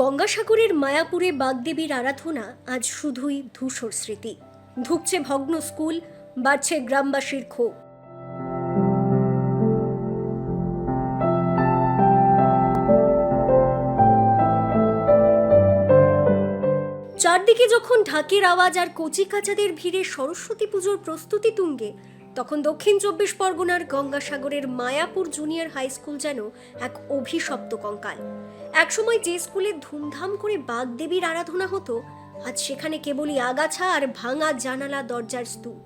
গঙ্গাসাগরের মায়াপুরে বাগদেবীর আরাধনা আজ শুধুই ধূসর স্মৃতি। ধুকছে ভগ্ন স্কুল, বাড়ছে গ্রামবাসীর ক্ষোভ। চারদিকে যখন ঢাকের আওয়াজ আর কচি কাচাদের ভিড়ে সরস্বতী পুজোর প্রস্তুতি তুঙ্গে তখন দক্ষিণ চব্বিশ পরগনার গঙ্গাসাগরের মায়াপুর জুনিয়র হাই স্কুল যেন এক অভিশপ্ত কঙ্কাল। একসময় যে স্কুলে ধুমধাম করে বাগদেবীর আরাধনা হতো, আজ সেখানে কেবলই আগাছা আর ভাঙা জানালা দরজার স্তূপ।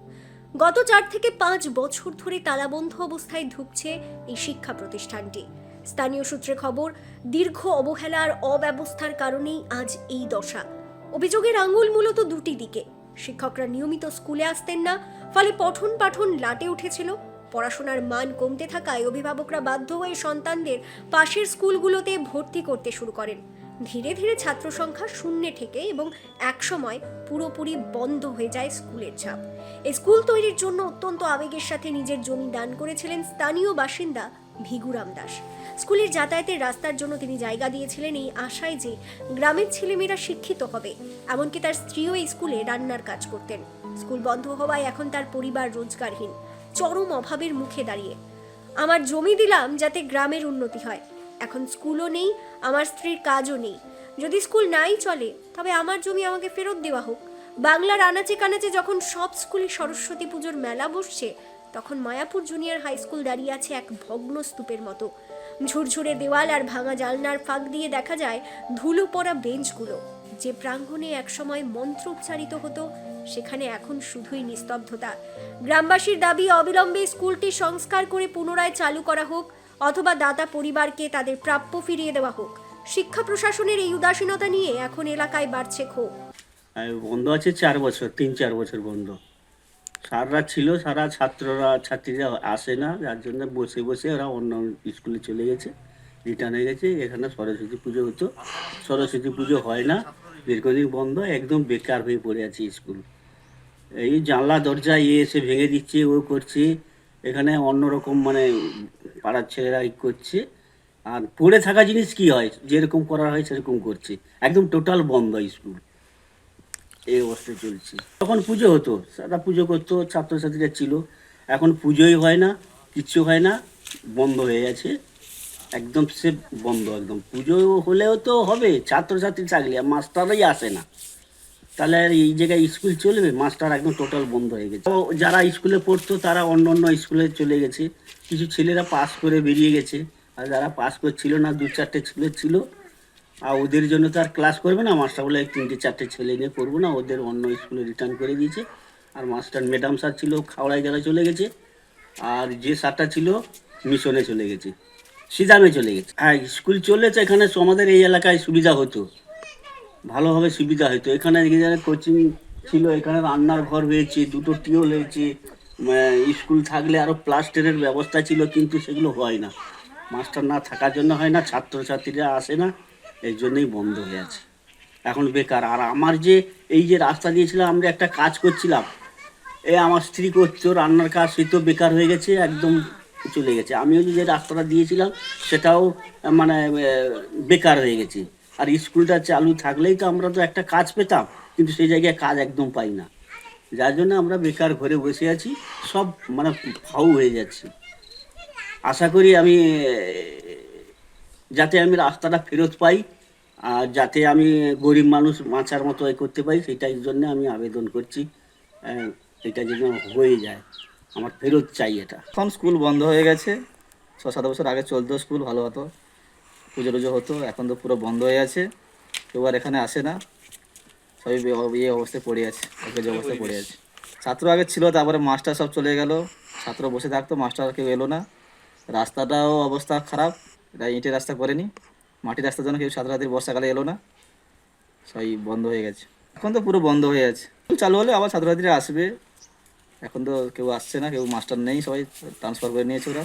গত চার থেকে পাঁচ বছর ধরে তালাবন্ধ অবস্থায় ঢুকছে এই শিক্ষা প্রতিষ্ঠানটি। স্থানীয় সূত্রে খবর, দীর্ঘ অবহেলা আর অব্যবস্থার কারণেই আজ এই দশা। অভিযোগের আঙুল মূলত দুটি দিকে। শিক্ষকরা নিয়মিত স্কুলে আসতেন না ফলে পঠন পাঠন লাটে উঠেছিল। পড়াশোনার মান কমতে থাকায় অভিভাবকরা বাধ্য হয়ে সন্তানদের পাশের স্কুলগুলোতে ভর্তি করতে শুরু করেন। ধীরে ধীরে ছাত্র সংখ্যা শূন্যে ঠেকে এবং একসময় পুরোপুরি বন্ধ হয়ে যায় স্কুলের ছাপ এই স্কুল তৈরির জন্য অত্যন্ত আবেগের সাথে নিজের জমি দান করেছিলেন স্থানীয় বাসিন্দা ভিগুরাম দাস। স্কুলের যাতায়াতের রাস্তার জন্য তিনি জায়গা দিয়েছিলেন এই আশায় যে গ্রামের ছেলেমেয়েরা শিক্ষিত হবে, এমনকি তার স্ত্রীও এই স্কুলে রান্নার কাজ করতেন। স্কুল বন্ধ হওয়ায় এখন তার পরিবার রোজগারহীন। চরম অভাবের মুখে দাঁড়িয়ে। আমার জমি দিলাম যাতে গ্রামের উন্নতি হয়। এখন স্কুলও নেই, আমার স্ত্রীর কাজও নেই। যদি স্কুল নাই চলে, তবে আমার জমি আমাকে ফেরত দেওয়া হোক। বাংলার আনাচে কানাচে যখন সব স্কুলে সরস্বতী পুজোর মেলা বসছে, তখন মায়াপুর জুনিয়র হাই স্কুল দাঁড়িয়ে আছে এক ভগ্ন স্তূপের মতো। ঝুরঝুরে দেওয়াল আর ভাঙা জালনার ফাঁক দিয়ে দেখা যায় ধুলো পড়া বেঞ্চগুলো। যে প্রাঙ্গণে একসময় মন্ত্র উচ্চারিত হতো সেখানে এখন শুধুই নিস্তব্ধতা। গ্রামবাসীর দাবি, অবিলম্বে স্কুলটি সংস্কার করে পুনরায় চালু করা হোক, অথবা দাতা পরিবারকে তাদের প্রাপ্য ফিরিয়ে দেওয়া হোক। শিক্ষা প্রশাসনের এই উদাসীনতা নিয়ে এখন এলাকায় বাড়ছে ক্ষোভ। বন্ধ আছে চার বছর, তিন চার বছর বন্ধ। স্যাররা ছিল, সারা ছাত্ররা, ছাত্রীরা আসে না, যার জন্য বসে বসে ওরা অন্য স্কুলে চলে গেছে, রিটার্ন হয়ে গেছে। এখানে সরস্বতী পুজো হতো। সরস্বতী পুজো হয় না, দীর্ঘদিন বন্ধ, একদম বেকার হয়ে পড়ে আছে স্কুল। এই জানলা, দরজা এ এসে ভেঙে দিচ্ছে, ও করছে। এখানে অন্যরকম মানে পাড়ার ছেলেরা ই করছে। আর পড়ে থাকা জিনিস কি হয়? যেরকম করা হয় সেরকম করছে। একদম টোটাল বন্ধ স্কুল এই অবস্থা চলছে। তখন পুজো হতো। সারা পুজো করতো, ছাত্রছাত্রীরা ছিল। এখন পুজোই হয় না, কিচ্ছু হয় না, বন্ধ হয়ে গেছে। একদম সে বন্ধ, একদম। পুজো হলেও তো হবে, ছাত্রছাত্রী থাকলে আর মাস্টারই আসে না। তাহলে আর এই জায়গায় স্কুল চলবে? মাস্টার একদম টোটাল বন্ধ হয়ে গেছে। তো যারা স্কুলে পড়তো, তারা অন্য অন্য স্কুলে চলে গেছে। কিছু ছেলেরা পাস করে বেরিয়ে গেছে। আর যারা পাস করছিল না, দু চারটে ছেলে ছিল। আর ওদের জন্য তো আর ক্লাস করবে না। মাস্টার বলে তিনটে চারটে ছেলে নিয়ে করব না। ওদের অন্য স্কুলে রিটার্ন করে দিয়েছে। আর মাস্টার ম্যাডাম স্যার ছিল খাওড়ায় জেলায় চলে গেছে। আর যে স্যারটা ছিল মিশনে চলে গেছে। সিদামে চলে গেছে। হ্যাঁ স্কুল চলেছে এখানে আমাদের এই এলাকায় সুবিধা হতো। ভালোভাবে সুবিধা হতো এখানে কোচিং ছিল, এখানে রান্নার ঘর হয়েছে দুটো টিউল হয়েছে স্কুল থাকলে আরও প্লাস্টারের ব্যবস্থা ছিল, কিন্তু সেগুলো হয় না। মাস্টার না থাকার জন্য হয় না, ছাত্রছাত্রীরা আসে না এই জন্যই বন্ধ হয়ে আছে। এখন বেকার। আর আমার যে এই যে রাস্তা দিয়েছিলাম, আমরা একটা কাজ করছিলাম, এ আমার স্ত্রী করতো, রান্নার কাজ, সে তো বেকার হয়ে গেছে, একদম চলে গেছে। আমিও যে রাস্তাটা দিয়েছিলাম, সেটাও মানে বেকার হয়ে গেছে। আর স্কুলটা চালু থাকলেই তো আমরা তো একটা কাজ পেতাম, কিন্তু সেই জায়গায় কাজ একদম পাই না। যার জন্য আমরা বেকার ঘরে বসে আছি, সব মানে ফাউ হয়ে যাচ্ছে। আশা করি আমি, যাতে আমি রাস্তাটা ফেরত পাই, আর যাতে আমি গরিব মানুষ বাঁচার মতো করতে পারি সেটার জন্য আমি আবেদন করছি এটা যেন হয়ে যায়। আমার ফেরত চাই এটা। এখন স্কুল বন্ধ হয়ে গেছে ছ সাত বছর আগে চলতো স্কুল, ভালো হতো। পুজো টুজো হতো, এখন তো পুরো বন্ধ হয়ে আছে। কেউ আর এখানে আসে না। সবই ইয়ে অবস্থায় পড়ে আছে অকেজ অবস্থায় পড়ে আছে। ছাত্র আগে ছিল, তারপরে মাস্টার সব চলে গেল। ছাত্র বসে থাকতো, মাস্টার কেউ এলো না। রাস্তাটাও অবস্থা খারাপ, এটা ইটের রাস্তা করেনি। মাটির রাস্তার জন্য কেউ ছাত্রছাত্রী বর্ষাকালে এলো না। সবই বন্ধ হয়ে গেছে। এখন তো পুরো বন্ধ হয়ে আছে। চালু হলে আবার ছাত্রছাত্রীরা আসবে। এখন তো কেউ আসছে না, কেউ মাস্টার নেই, সবাই ট্রান্সফার করে নিয়েছে ওরা।